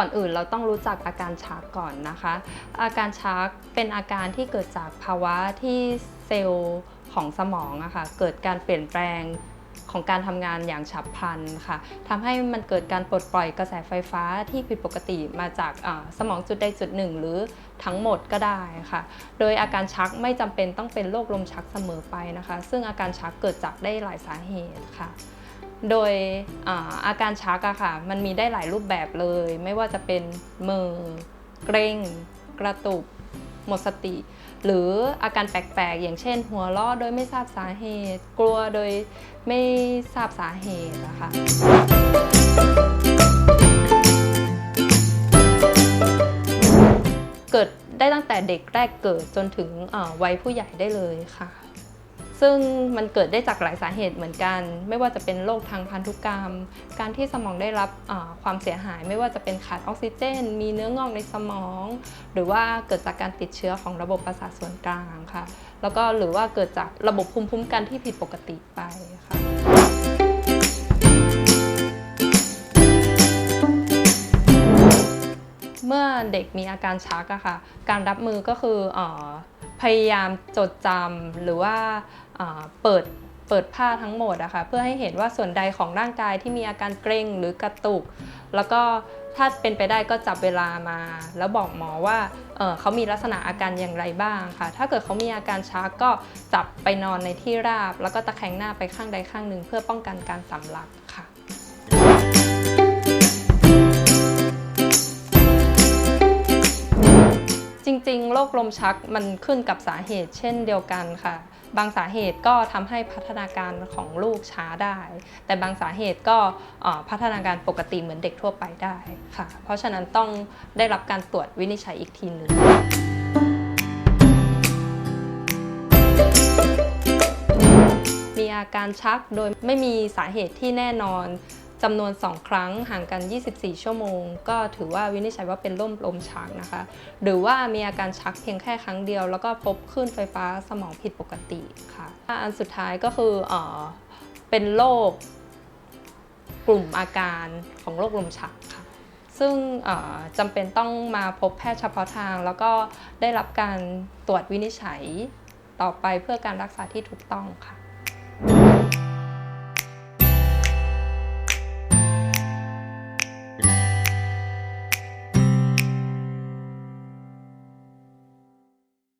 ่อนอื่นเราต้องรู้จักอาการชักก่อนนะคะ อาการชักเป็นอาการที่เกิดจากภาวะที่เซลล์ของสมองอะค่ะเกิดการเปลี่ยนแปลงของการทำงานอย่างฉับพลันค่ะทำให้มันเกิดการปลดปล่อยกระแสไฟฟ้าที่ผิดปกติมาจากสมองจุดใดจุดหนึ่ง หรือทั้งหมดก็ได้ค่ะ โดยอาการชักไม่จำเป็นต้องเป็นโรคลมชักเสมอไปนะคะ ซึ่งอาการชักเกิดจากได้หลายสาเหตุค่ะ โดยอาการชักอะค่ะ มันมีได้หลายรูปแบบเลย ไม่ว่าจะเป็นเมือ เกรงกระตุก หมดสติ หรืออาการแปลกๆ อย่างเช่น หัวเราะโดยไม่ทราบสาเหตุ กลัวโดยไม่ทราบสาเหตุนะคะเกิดได้ตั้งแต่เด็กแรกเกิดจนถึงวัยผู้ใหญ่ได้เลยค่ะ ซึ่งมันเกิดได้จากหลายสาเหตุเหมือนกัน ไม่ว่าจะเป็นโรคทางพันธุกรรม การที่สมองได้รับความเสียหาย ไม่ว่าจะเป็นขาดออกซิเจน มีเนื้องอกในสมอง หรือว่าเกิดจากการติดเชื้อของระบบประสาทส่วนกลางค่ะ แล้วก็หรือว่าเกิดจากระบบภูมิคุ้มกันที่ผิดปกติไปค่ะ เด็กมีอาการชักอะค่ะ การรับมือก็คืออพยายามจดจำหรือว่าเอ่อเปิดเปิดผ้าทั้งหมดอะค่ะเพื่อให้เห็นว่าส่วนใดของร่างกายที่มีอาการเกร็งหรือกระตุก แล้วก็ถ้าเป็นไปได้ก็จับเวลามา แล้วบอกหมอว่าเเขามีลักษณะอาการอย่างไรบ้างค่ะ ถ้าเกิดเขามีอาการชักก็จับไปนอนในที่ราบ แล้วก็ตะแคงหน้าไปข้างใดข้างหนึ่งเพื่อป้องกันการสำลักค่ะ จริงๆ โรคลมชักมันขึ้นกับสาเหตุเช่นเดียวกันค่ะ บางสาเหตุก็ทำให้พัฒนาการของลูกช้าได้ แต่บางสาเหตุก็พัฒนาการปกติเหมือนเด็กทั่วไปได้ค่ะ เพราะฉะนั้นต้องได้รับการตรวจวินิจฉัยอีกทีหนึ่งมีอาการชักโดยไม่มีสาเหตุที่แน่นอน จำนวน 2 ครั้งห่างกัน 24 ชั่วโมง ก็ถือว่าวินิจฉัยว่าเป็นร่มลมชักนะคะ หรือว่ามีอาการชักเพียงแค่ครั้งเดียว แล้วก็พบคลื่นไฟฟ้าสมองผิดปกติค่ะ อันสุดท้ายก็คือเอเป็นโรคกลุ่มอาการของโรคลมชักค่ะ ซึ่งจำเป็นต้องมาพบแพทย์เฉพาะทาง แล้วก็ได้รับการตรวจวินิจฉัยต่อไปเพื่อการรักษาที่ถูกต้องค่ะ